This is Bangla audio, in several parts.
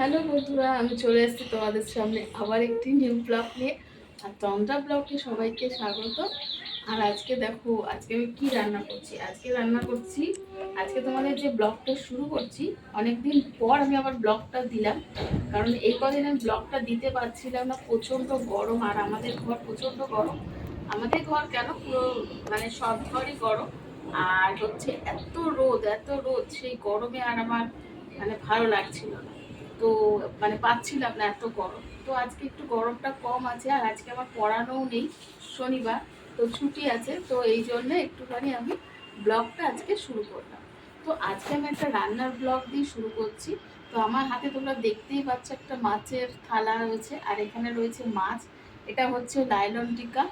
হ্যালো বন্ধুরা, আমি চলে এসেছি তোমাদের সামনে আবার একটি নিউ ব্লগ নিয়ে। আর তন্দ্রা ব্লগে সবাইকে স্বাগত। আর আজকে দেখো, আজকে আমি কি রান্না করছি? আজকে রান্না করছি, আজকে তোমাদের যে ব্লগটা শুরু করছি, অনেকদিন পর আমি আবার ব্লগটা দিলাম। কারণ এই কদিন আমি ব্লগটা দিতে পারছিলাম না, প্রচণ্ড গরম। আর আমাদের ঘর প্রচণ্ড গরম। আমাদের ঘর কেন? পুরো মানে সব ঘরই গরম। আর হচ্ছে এত রোদ এত রোদ, সেই গরমে আর আমার মানে ভালো লাগছিল না। তো মানে পাচ্ছিলাম না এত গরম। তো আজকে একটু গরমটা কম আছে আর আজকে আমার পড়ানোও নেই শনিবার তো ছুটি আছে তো এই জন্য একটুখানি আমি ব্লগটা আজকে শুরু করলাম। তো আজকে আমি একটা রান্নার ব্লগ দিয়ে শুরু করছি। তো আমার হাতে তোমরা দেখতেই পাচ্ছ একটা মাছের থালা রয়েছে আর এখানে রয়েছে মাছ। এটা হচ্ছে লাইলন টিকা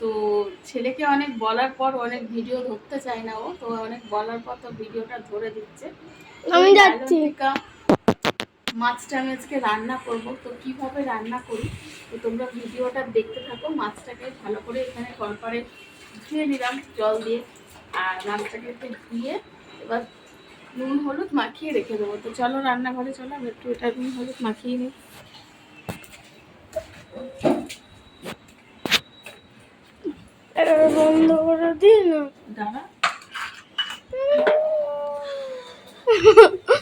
তো ছেলেকে অনেক বলার পর অনেক ভিডিও ধরতে চায় না ও তো অনেক বলার পর তো ভিডিওটা ধরে দিচ্ছে। আমি যাচ্ছি। মাছটা আমি আজকে রান্না করব। তো কীভাবে রান্না করি? তো তোমরা ভিডিওটা দেখতে থাকো মাছটাকে ভালো করে এখানে কলপারে ধুয়ে নিলাম জল দিয়ে। আর মাছটাকে একটু ধুয়ে এবার নুন হলুদ মাখিয়ে রেখে দেবো। তো চলো রান্নাঘরে চলো আমি একটু এটা নুন হলুদ মাখিয়ে নিই। বন্ধ করে দাঁড়া।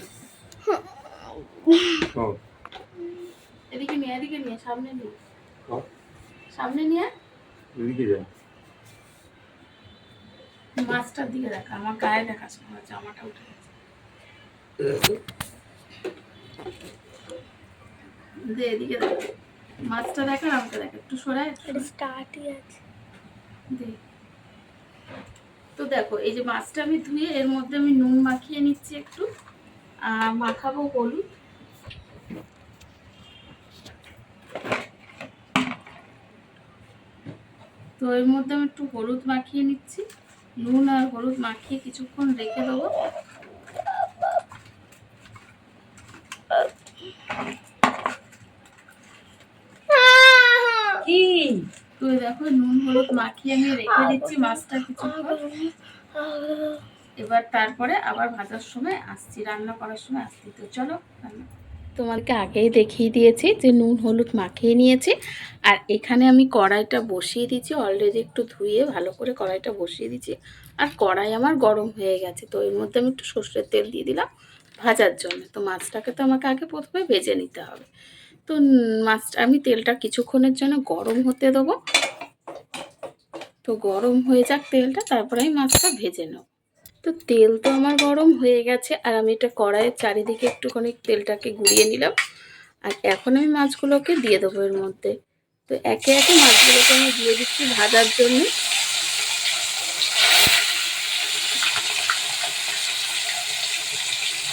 এদিকে নিয়ে এদিকে নিয়ে সামনে নিয়ে। সামনে নিয়ে? এদিকে যা। মাছটার দিকে দেখা আমার গায়ে না জামাটা উঠে গেছে। দে এদিকে দেখ। মাছটা দেখা আর আমাকে দেখ একটু এটা স্টার্টই আছে। দে। তো দেখো এই যে মাছটা আমি ধুয়ে এর মধ্যে আমি নুন মাখিয়ে নিচ্ছি একটু আর মাখাবো হলুদ। তো এর মধ্যে আমি একটু হলুদ মাখিয়ে নিচ্ছি। নুন আর হলুদ মাখিয়ে কিছুক্ষণ রেখে দেবো। কি? তো দেখো নুন হলুদ মাখিয়ে আমি রেখে দিচ্ছি মাছটা কিছুক্ষণ। এবার তারপরে আবার ভাজার সময় আসছি রান্না করার সময় আসছি। তো চলো রান্না তোমাকে আগেই দেখিয়ে দিয়েছি যে নুন, হলুদ মাখিয়ে নিয়েছি। আর এখানে আমি কড়াইটা বসিয়ে দিয়েছি অলরেডি একটু ধুয়ে ভালো করে কড়াইটা বসিয়ে দিয়েছি। আর কড়াই আমার গরম হয়ে গেছে, তো এর মধ্যে আমি একটু সর্ষের তেল দিয়ে দিলাম ভাজার জন্য। তো মাছটাকে তো আমাকে আগে প্রথমে ভেজে নিতে হবে। তো মাছটা আমি তেলটা কিছুক্ষণের জন্য গরম হতে দেবো। তো গরম হয়ে যাক তেলটা, তারপরে আমি মাছটা ভেজে নেব। তো তেল তো আমার গরম হয়ে গেছে আর আমি এটা কড়াইয়ের চারিদিকে একটুখানি তেলটাকে গুলিয়ে নিলাম। আর এখন আমি মাছগুলোকে দিয়ে দেবো এর মধ্যে। তো একে একে মাছগুলোকে আমি দিয়ে দিচ্ছি ভাজার জন্য।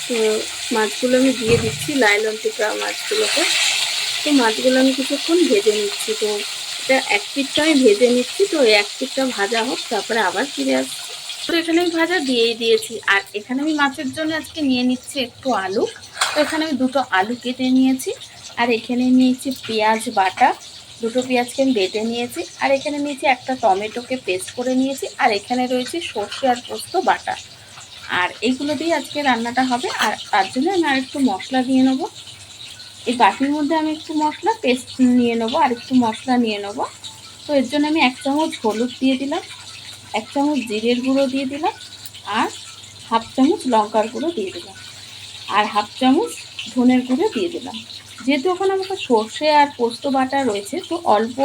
তো মাছগুলো আমি দিয়ে দিচ্ছি, লাইলন টিকা মাছগুলোকে। তো মাছগুলো আমি কিছুক্ষণ ভেজে নিচ্ছি। তো এটা এক পিঠটা আমি ভেজে নিচ্ছি, তো এক পিঠটা ভাজা হোক, তারপরে আবার ফিরে আসছি। তো এখানে আমি ভাজা দিয়েই দিয়েছি। আর এখানে আমি মাছের জন্য আজকে নিয়ে নিচ্ছি একটু আলু। তো এখানে আমি দুটো আলু কেটে নিয়েছি। আর এখানে নিয়েছি পেঁয়াজ বাটা। দুটো পেঁয়াজকে আমি বেটে নিয়েছি। আর এখানে নিয়েছি একটা টমেটোকে পেস্ট করে নিয়েছি। আর এখানে রয়েছে সর্ষে আর পোস্ত বাটা। আর এইগুলো দিয়ে আজকে রান্নাটা হবে। আর তার জন্য আমি আর একটু মশলা দিয়ে নেব। এই বাটির মধ্যে আমি একটু মশলা পেস্ট নিয়ে নেব। আর একটু মশলা নিয়ে নেব। তো এর জন্য আমি এক চামচ হলুদ দিয়ে দিলাম। এক চামচ জিরের গুঁড়ো দিয়ে দিলাম আর হাফ চামচ লঙ্কার গুঁড়ো দিয়ে দিলাম। আর হাফ চামচ ধনের গুঁড়ো দিয়ে দিলাম। যেহেতু এখন আমাকে সর্ষে আর পোস্ত বাটা রয়েছে, তো অল্প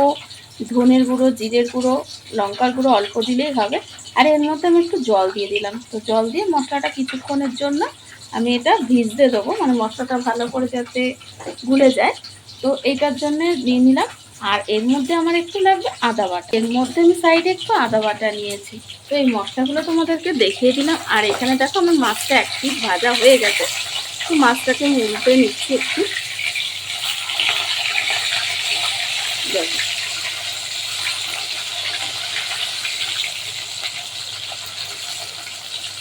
ধনের গুঁড়ো, জিরের গুঁড়ো, লঙ্কার গুঁড়ো অল্প দিলেই হবে। আর এর মধ্যে আমি একটু জল দিয়ে দিলাম। তো জল দিয়ে মশলাটা কিছুক্ষণের জন্য আমি এটা ভিজতে দেবো। মানে মশলাটা ভালো করে যাতে গুলে যায়। তো এইটার জন্য নিয়ে নিলাম আর এর মধ্যে আমার একটু লাগবে আদা বাটা। এর মধ্যে আমি সাইডে একটু আদা বাটা নিয়েছি। তো এই মশলাগুলো তোমাদেরকে দেখিয়ে দিলাম। আর এখানে দেখো আমার মাছটা এক পিস ভাজা হয়ে গেছে। তো মাছটাকে উল্টে নিচ্ছি একটু।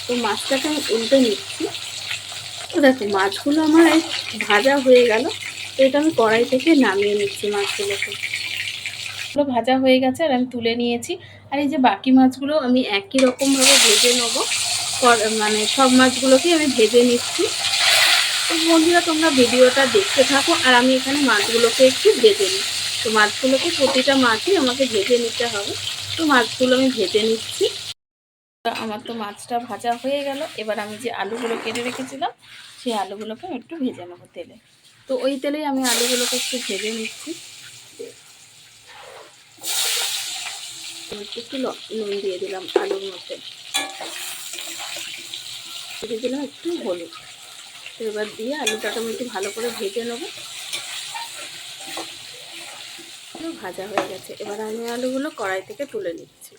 তো মাছটাকে আমি উল্টে নিচ্ছি। তো দেখো, মাছগুলো আমার ভাজা হয়ে গেল। তো এটা আমি কড়াই থেকে নামিয়ে নিচ্ছি মাছগুলোকে। এগুলো ভাজা হয়ে গেছে আর আমি তুলে নিয়েছি। আর এই যে বাকি মাছগুলো আমি একই রকমভাবে ভেজে নেব। মানে সব মাছগুলোকে আমি ভেজে নিচ্ছি। তো বন্ধুরা, তোমরা ভিডিওটা দেখতে থাকো আর আমি এখানে মাছগুলোকে একটু ভেজে নিই। তো মাছগুলোকে প্রতিটা মাছই আমাকে ভেজে নিতে হবে। তো মাছগুলো আমি ভেজে নিচ্ছি। আমার তো মাছটা ভাজা হয়ে গেল। এবার আমি যে আলুগুলো কেটে রেখেছিলাম, সেই আলুগুলোকে একটু ভেজে নেব তেলে। তো ওই তেলেই আমি আলুগুলোকে একটু ভেজে নিচ্ছি। একটু নুন দিয়ে দিলাম আলুর মধ্যে। দিয়ে দিলাম একটু হলুদ। এবার দিয়ে আলুটাকে আমি একটু ভালো করে ভেজে নেব। ভাজা হয়ে গেছে। এবার আমি আলুগুলো কড়াই থেকে তুলে নিচ্ছি।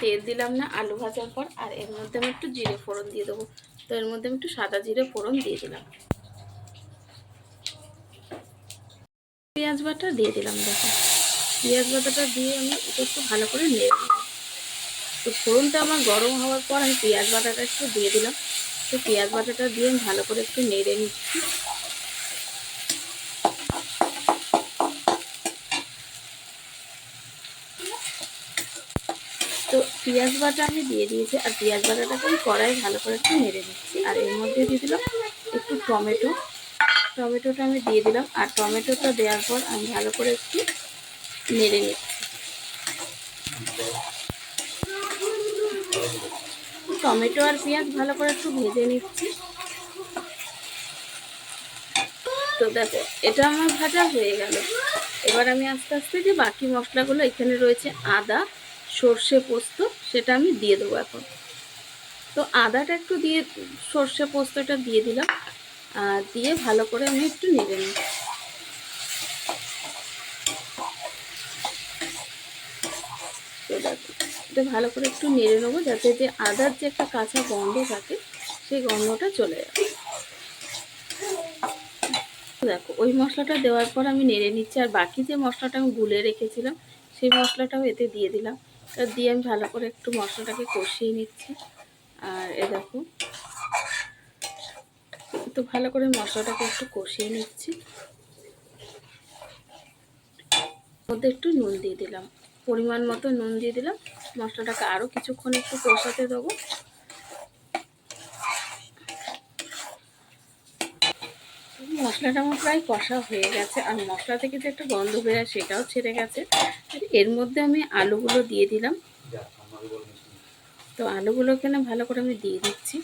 তেল দিলাম না আলু ভাজার পর, আর এর মধ্যে আমি একটু জিরে ফোড়ন দিয়ে দেবো। তো এর মধ্যে আমি একটু সাদা জিরে ফোড়ন দিয়ে দিলাম। পেঁয়াজ বাটা দিয়ে দিলাম, দেখো। পেঁয়াজ বাটাটা দিয়ে আমি একটু ভালো করে নেড়ে নেব। তো ফোড়নটা আমার গরম হওয়ার পর আমি পেঁয়াজ বাটাটা একটু দিয়ে দিলাম। তো পেঁয়াজ বাটাটা দিয়ে আমি ভালো করে একটু নেড়ে নিচ্ছি। তো পেঁয়াজ বাটা আমি দিয়ে দিয়েছি, আর পেঁয়াজ বাটাটাকে আমি কড়াই ভালো করে একটু নেড়ে নিচ্ছি আর এর মধ্যে দিয়ে দিলাম একটু টমেটো। টমেটোটা আমি দিয়ে দিলাম, আর টমেটোটা দেওয়ার পর আমি ভালো করে একটু নেড়ে নিচ্ছি। টমেটো আর পেঁয়াজ ভালো করে একটু ভেজে নিচ্ছি। তো দেখো, এটা আমার ভাজা হয়ে গেল। এবার আমি আস্তে আস্তে যে বাকি মশলাগুলো এখানে রয়েছে, আদা সর্ষে পোস্ত, সেটা আমি দিয়ে দেবো এখন। তো আদাটা একটু দিয়ে, সর্ষে পোস্তটা দিয়ে দিলাম। আর দিয়ে ভালো করে আমি একটু নেড়ে নিই। এটা ভালো করে একটু নেড়ে নেব যাতে যে আদার যে একটা কাঁচা গন্ধ থাকে, সেই গন্ধটা চলে যাবে দেখো, ওই মশলাটা দেওয়ার পর আমি নেড়ে নিচ্ছি। আর বাকি যে মশলাটা আমি গুলে রেখেছিলাম, সেই মশলাটাও এতে দিয়ে দিলাম। দিয়ে আমি ভালো করে একটু মশলাটাকে কষিয়ে নিচ্ছি। আর এ দেখো, তো ভালো করে মশলাটাকে একটু কষিয়ে নিচ্ছি। মধ্যে একটু নুন দিয়ে দিলাম। পরিমাণ মতো নুন দিয়ে দিলাম। মশলাটাকে আরও কিছুক্ষণ একটু কষাতে দেবো। মশলাটা আমার প্রায় কষা হয়ে গেছে আর মশলা থেকে যে একটা গন্ধ বেরোয় সেটাও ছেড়ে গেছে। এর মধ্যে আমি আলুগুলো দিয়ে দিলাম। তো আলুগুলো এখানে ভালো করে আমি দিয়ে দিচ্ছি।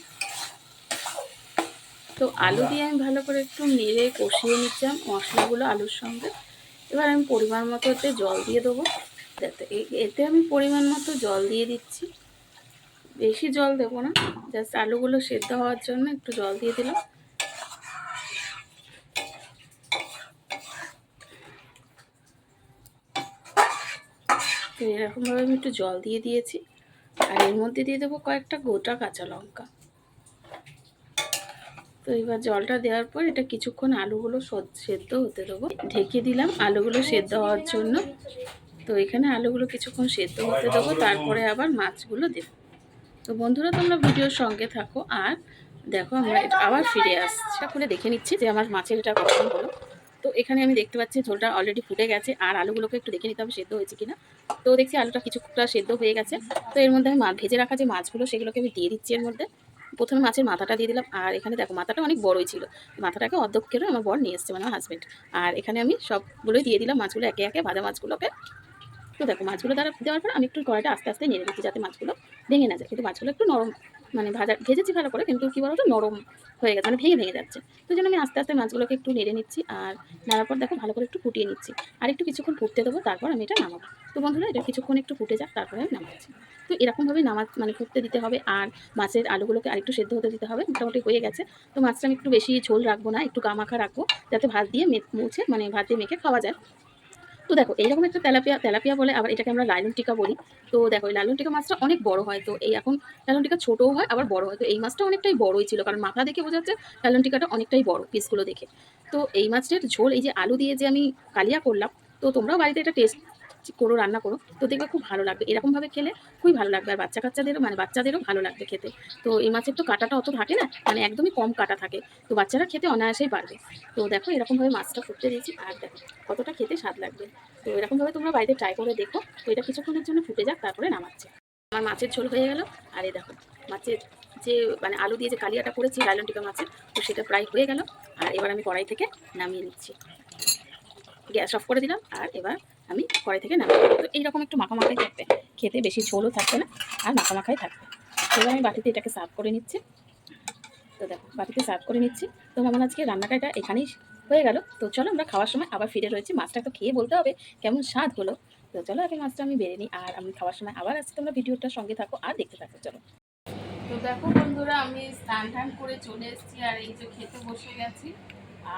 তো আলু দিয়ে আমি ভালো করে একটু নেড়ে কষিয়ে নিচ্ছিলাম মশলাগুলো আলুর সঙ্গে। এবার আমি পরিমাণ মতো এতে জল দিয়ে দেবো। এতে আমি পরিমাণ মতো জল দিয়ে দিচ্ছি। বেশি জল দেবো না, জাস্ট আলুগুলো সেদ্ধ হওয়ার জন্য একটু জল দিয়ে দিলাম। এরকমভাবে আমি একটু জল দিয়ে দিয়েছি। আর এর মধ্যে দিয়ে দেবো কয়েকটা গোটা কাঁচা লঙ্কা। তো এবার জলটা দেওয়ার পর এটা কিছুক্ষণ আলুগুলো সেদ্ধ হতে দেবো। ঢেকে দিলাম আলুগুলো সেদ্ধ হওয়ার জন্য। তো এখানে আলুগুলো কিছুক্ষণ সেদ্ধ হতে দেবো, তারপরে আবার মাছগুলো দেবো। তো বন্ধুরা, তোমরা ভিডিওর সঙ্গে থাকো। আর দেখো, আমরা আবার ফিরে আসছি। খুলে দেখে নিচ্ছি যে আমার মাছের এটা কখন হলো। তো এখানে আমি দেখতে পাচ্ছি ঝোলটা অলরেডি ফুটে গেছে, আর আলুগুলোকে একটু দেখে নিতে হবে সেদ্ধ হয়েছে কিনা। তো দেখছি আলুটা কিছুটা সেদ্ধ হয়ে গেছে। তো এর মধ্যে আমি মাছ ভেজে রাখা যে মাছগুলো, সেগুলোকে আমি দিয়ে দিচ্ছি এর মধ্যে। প্রথমে মাছের মাথাটা দিয়ে দিলাম, আর এখানে দেখো মাথাটা অনেক বড়ই ছিল। মাথাটাকে অর্ধক্ষেরও আমার বর নিয়ে এসছে মানে আমার হাজব্যান্ড আর এখানে আমি সবগুলোই দিয়ে দিলাম মাছগুলো, একে একে ভাজা মাছগুলোকে। তো দেখো, মাছগুলো দ্বারা দেওয়ার পর আমি একটু কড়াইটা আস্তে আস্তে নেড়ে দিচ্ছি যাতে মাছগুলো ভেঙে না যায়। কিন্তু মাছগুলো একটু নরম মানে ভাজা, ভেজেছি ভালো করে, কিন্তু কী বলতো, নরম হয়ে গেছে মানে ভেঙে ভেঙে যাচ্ছে। তো জন্য আমি আস্তে আস্তে মাছগুলোকে একটু নেড়ে নিচ্ছি আর নাড়ার পর দেখো, ভালো করে একটু ফুটিয়ে নিচ্ছি। আর একটু কিছুক্ষণ ফুটতে দেবো, তারপর আমি এটা নামাবো। তো বন্ধুরা, এটা কিছুক্ষণ একটু ফুটে যাক, তারপরে আমি নামাচ্ছি। তো এরকমভাবে নামা মানে ফুটতে দিতে হবে আর মাছের আলুগুলোকে আরেকটু সেদ্ধ হতে দিতে হবে, মোটামুটি হয়ে গেছে। তো মাছটা আমি একটু বেশি ঝোল রাখব না, একটু গামাখা রাখব, যাতে ভাত দিয়ে মুছে মানে ভাত দিয়ে মেখে খাওয়া যায়। তো দেখো, এইরকম একটা তেলাপিয়া তেলাপিয়া বলে আবার এটাকে আমরা লাইলন টিকা বলি। তো দেখো, এই লাইলন টিকা মাছটা অনেক বড় হয়, তো এই এখন লাইলন টিকা ছোটও হয়, আবার বড় হয়। তো এই মাছটা অনেকটাই বড়ই ছিল, কারণ মাথা দেখে বোঝা যাচ্ছে লাইলন টিকাটা অনেকটাই বড় পিসগুলো দেখে। তো এই মাছটার ঝোল, এই যে আলু দিয়ে যে আমি কালিয়া করলাম, তো তোমরাও বাড়িতে এটা টেস্ট করো রান্না করো, তো দেখবে খুব ভালো লাগবে। এরকমভাবে খেলে খুবই ভালো লাগবে। আর বাচ্চা কাচ্চাদেরও মানে বাচ্চাদেরও ভালো লাগবে খেতে। তো এই মাছের তো কাঁটাটা অত থাকে না মানে একদমই কম কাটা থাকে। তো বাচ্চারা খেতে অনায়াসেই পারবে। তো দেখো এরকমভাবে মাছটা ফুটতে দিয়েছি, আর দেখো কতটা খেতে স্বাদ লাগবে। তো এরকমভাবে তোমরা বাড়িতে ট্রাই করে দেখো। তো এটা কিছুক্ষণের জন্য ফুটে যাক, তারপরে নামাচ্ছে। আমার মাছের ঝোল হয়ে গেল। আর এই দেখো, মাছের যে মানে আলু দিয়ে যে কালিয়াটা করেছি, লাইলন টিকা মাছের, তো সেটা প্রায় হয়ে গেল। আর এবার আমি কড়াই থেকে নামিয়ে নিচ্ছি। গ্যাস অফ করে দিলাম, আর এবার আমি কড়াই থেকে দিলাম। তো এইরকম একটু মাখা মাখাই থাকবে। খেতে বেশি ঝোলও থাকবে না, আর মাখা মাখাই থাকবে। এবার আমি বাটিতে এটাকে সার্ভ করে নিচ্ছি। তো দেখো, বাটিতে সার্ভ করে নিচ্ছি। তো আমার আজকে রান্নাটা এটা এখানেই হয়ে গেল। তো চলো আমরা খাওয়ার সময় আবার ফিরে রয়েছি। মাছটা তো খেয়ে বলতে হবে কেমন স্বাদ হলো। তো চলো আগে মাছটা আমি বেড়ে নিই, আর আমি খাওয়ার সময় আবার আজকে তোমরা ভিডিওটার সঙ্গে থাকো আর দেখতে থাকো, চলো। তো দেখো বন্ধুরা, আমি স্নান টান করে চলে এসেছি, আর এই যে খেতে বসে গেছি।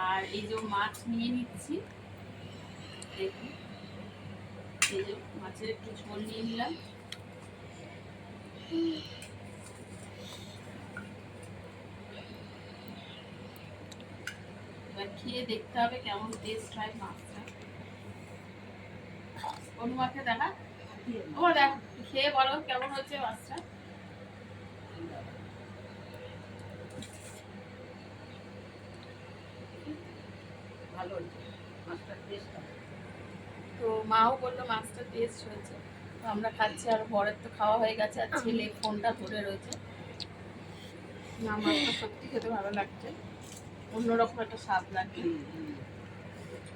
আর এই যে মাছ নিয়ে নিচ্ছি। দেখুন এই মাছের একটু ঝোল নিয়ে নিলাম। এবার খেয়ে দেখতে হবে কেমন টেস্ট হয় মাছটা। কোন মাছে দেখা? ও দেখ, খেয়ে বলো কেমন হচ্ছে মাছটা। ভালো মাছটার টেস্ট তো মাও বলল মাছটা টেস্ট হয়েছে। তো আমরা খাচ্ছি আর বরের তো খাওয়া হয়ে গেছে আর ছেলে ফোনটা ধরে রয়েছে। না মাছটা সত্যি খেতে ভালো লাগছে। অন্যরকম একটা স্বাদ লাগছে।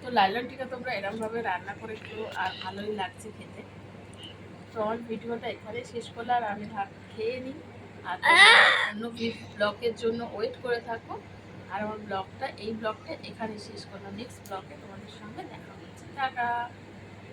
তো লাইলন টিকা তোমরা এরমভাবে রান্না করে একটু আর ভালোই লাগছে খেতে। তো আমার ভিডিওটা এখানে শেষ করলে আর আমি ভাত খেয়ে নিই। আর অন্য ব্লগের জন্য ওয়েট করে থাকো। আর আমার ব্লগটা এই ব্লগটা এখানে শেষ করলাম। নেক্সট ব্লগে তোমাদের সঙ্গে দেখা হচ্ছে। টাটা!